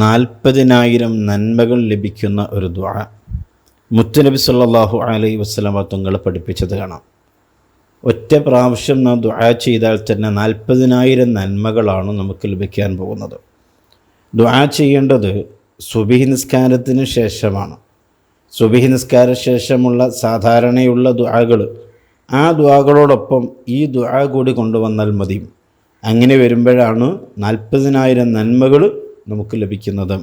നാൽപ്പതിനായിരം നന്മകൾ ലഭിക്കുന്ന ഒരു ദുആ മുത്തുനബി സല്ലല്ലാഹു അലൈ വസല്ലമ തങ്ങൾ പഠിപ്പിച്ചത് കാണാം. ഒറ്റ പ്രാവശ്യം നാം ദുആ ചെയ്താൽ തന്നെ നാൽപ്പതിനായിരം നന്മകളാണ് നമുക്ക് ലഭിക്കാൻ പോകുന്നത്. ദുആ ചെയ്യേണ്ടത് സുബിഹി നിസ്കാരത്തിന് ശേഷമാണ്. സുബിഹി നിസ്കാര ശേഷമുള്ള സാധാരണയുള്ള ദുആകൾ ആ ദുആകളോടൊപ്പം ഈ ദുആ കൂടി കൊണ്ടുവന്നാൽ മതി. അങ്ങനെ വരുമ്പോഴാണ് നാൽപ്പതിനായിരം നന്മകൾ നമുക്ക് ലഭിക്കുന്നത്.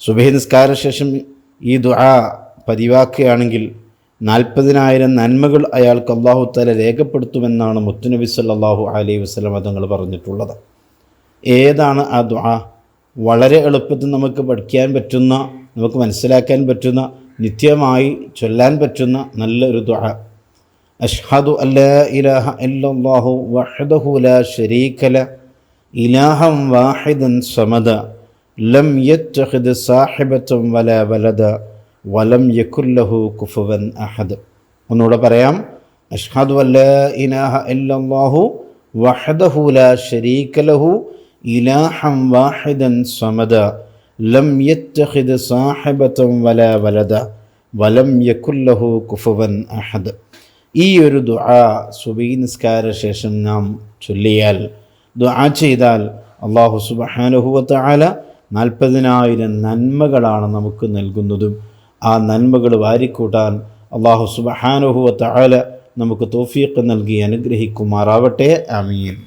സുബഹി നിസ്കാര ശേഷം ഈ ദുആ പതിവാക്കുകയാണെങ്കിൽ നാൽപ്പതിനായിരം നന്മകൾ അയാൾക്ക് അള്ളാഹു തല രേഖപ്പെടുത്തുമെന്നാണ് മുത്തുനബി സല്ലാഹു അലൈഹി വസല്ലം തങ്ങൾ പറഞ്ഞിട്ടുള്ളത്. ഏതാണ് ആ ദുആ? വളരെ എളുപ്പത്തിൽ നമുക്ക് പഠിക്കാൻ പറ്റുന്ന നമുക്ക് മനസ്സിലാക്കാൻ പറ്റുന്ന നിത്യമായി ചൊല്ലാൻ പറ്റുന്ന നല്ലൊരു ദുആ. അഷ്ഹദു അല്ലാ ഇലാഹ ഇല്ലല്ലാഹു വഹ്ദഹു ലാ ശരീക ല ഇലാഹം വാഹിദൻ സമദ ലം യത്തഖിദ് സാഹിബത്തം വല വലദ വലം യക്കുല്ലഹു കുഫുവൻ അഹദ് ഒന്നുകൂടെ പറയാം അഷ്ഹദു അല്ലാ ഇലാഹ ഇല്ലല്ലാഹു വഹ്ദഹു ലാ ശരീക ലഹു ഇലാഹം വാഹിദൻ സമദ ലം യത്തഖിദ് സാഹിബത്തം വല വലദ വലം യക്കുല്ലഹു കുഫുവൻ അഹദ് ഈ ഒരു ദുആ സുബീ നിസ്കാര ശേഷം നാം ചൊല്ലിയാൽ ദുആ ചെയ്താൽ അള്ളാഹു സുബഹാനുഹുവത്ത ആല നാൽപ്പതിനായിരം നന്മകളാണ് നമുക്ക് നൽകുന്നതും. ആ നന്മകൾ വാരിക്കൂട്ടാൻ അള്ളാഹു സുബഹാനുഹുവത്ത് ആല നമുക്ക് തോഫീക്ക് നൽകി അനുഗ്രഹിക്കുമാറാവട്ടെ. അമീൻ